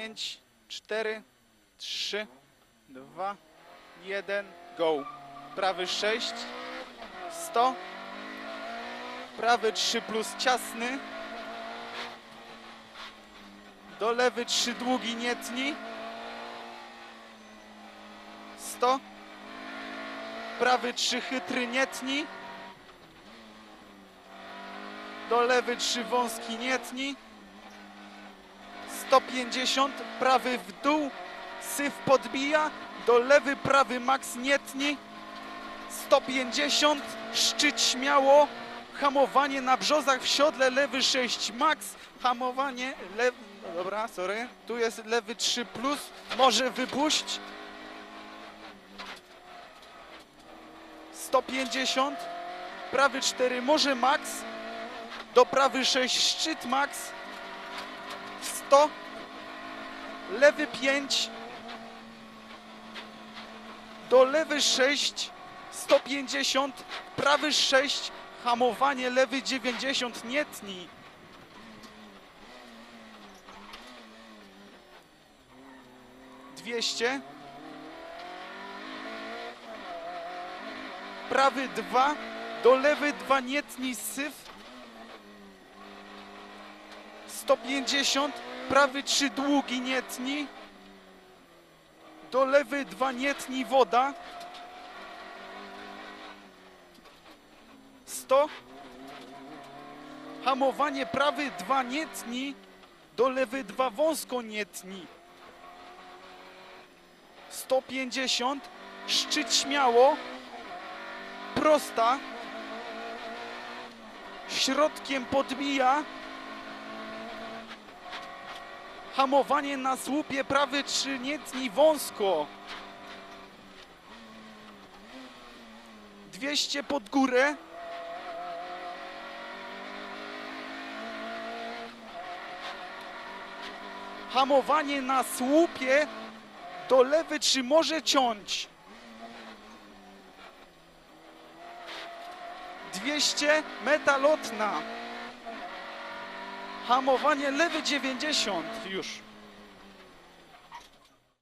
5, 4, 3, 2, 1, go. Prawy 6, 100. Prawy 3 plus ciasny. Do lewy 3 długi nie tnij. 100. Prawy 3 chytry nie tnij. Do lewy 3 wąski nie tnij. 150, prawy w dół, syf podbija, do lewy, prawy max nie tnij. 150, szczyt śmiało, hamowanie na brzozach w siodle, lewy 6 max, hamowanie, lewy, no dobra, sorry, tu jest lewy 3 plus, może wypuść. 150, prawy 4 może max, do prawy 6 szczyt max, 100, lewy 5, do lewy 6, 150, prawy 6, hamowanie, lewy 90, nie tnij. Dwieście. Prawy 2, do lewy 2, nie tnij, syf. 150, prawy 3 długi nie tnij. Do lewy 2 nie tnij woda. 100. Hamowanie prawy 2 nie tnij. Do lewy 2 wąsko nie tnij. 150. Szczyt śmiało. Prosta. Środkiem podbija. Hamowanie na słupie prawy trzy nie tnij wąsko. 200 pod górę. Hamowanie na słupie do lewy czy może ciąć. 200 meta lotna. Hamowanie lewy 90 już.